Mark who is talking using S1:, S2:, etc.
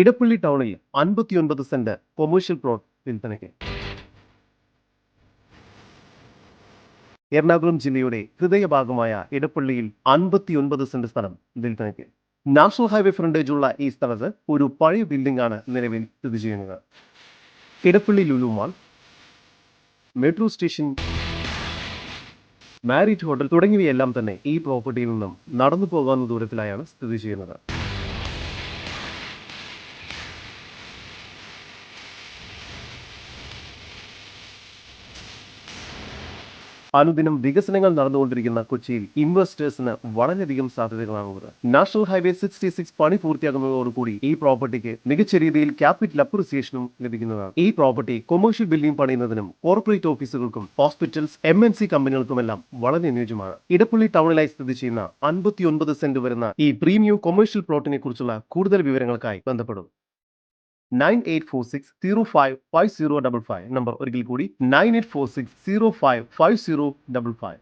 S1: ഇടപ്പള്ളി ടൗണിൽ അൻപത്തിയൊൻപത് saint commercial plot വിൽപ്പനയ്ക്ക്. എറണാകുളം ജില്ലയുടെ ഹൃദയഭാഗമായ ഇടപ്പള്ളിയിൽ അൻപത്തിയൊൻപത് സെന്റ് സ്ഥലം വിൽപ്പനയ്ക്ക്. നാഷണൽ ഹൈവേ ഫ്രണ്ടേജ് ഉള്ള ഈ സ്ഥലത്ത് ഒരു പഴയ ബിൽഡിംഗ് ആണ് നിലവിൽ സ്ഥിതി ചെയ്യുന്നത്. Edappally Lulu mall metro station Marriott hotel തുടങ്ങിയവയെല്ലാം തന്നെ ഈ പ്രോപ്പർട്ടിയിൽ നിന്നും നടന്നു പോകാവുന്ന ദൂരത്തിലായാണ് സ്ഥിതി ചെയ്യുന്നത്. അനുദിനം വികസനങ്ങൾ നടന്നുകൊണ്ടിരിക്കുന്ന കൊച്ചിയിൽ ഇൻവെസ്റ്റേഴ്സിന് വളരെയധികം സാധ്യതകളാണുള്ളത്. നാഷണൽ ഹൈവേ സിക്സ്റ്റി സിക്സ് പണി പൂർത്തിയാകുന്നതോടുകൂടി ഈ പ്രോപ്പർട്ടിക്ക് മികച്ച രീതിയിൽ ക്യാപിറ്റൽ അപ്രിസിയേഷനും ലഭിക്കുന്നതാണ്. ഈ പ്രോപ്പർട്ടി കൊമേഴ്ഷ്യൽ ബിൽഡിംഗ് പണിയുന്നതിനും കോർപ്പറേറ്റ് ഓഫീസുകൾക്കും ഹോസ്പിറ്റൽസ് എം എൻ സി കമ്പനികൾക്കുമെല്ലാം വളരെ അനുയോജ്യമാണ്. ഇടപ്പള്ളി ടൗണിലായി സ്ഥിതി ചെയ്യുന്ന അൻപത്തിയൊൻപത് സെന്റ് വരുന്ന ഈ പ്രീമിയം കൊമേഴ്ഷ്യൽ പ്ലോട്ടിനെ കുറിച്ചുള്ള കൂടുതൽ വിവരങ്ങൾക്കായി ബന്ധപ്പെടും nine eight four six zero five five zero double five number ഒരിക്കൽ കൂടി nine eight four six zero five five zero double five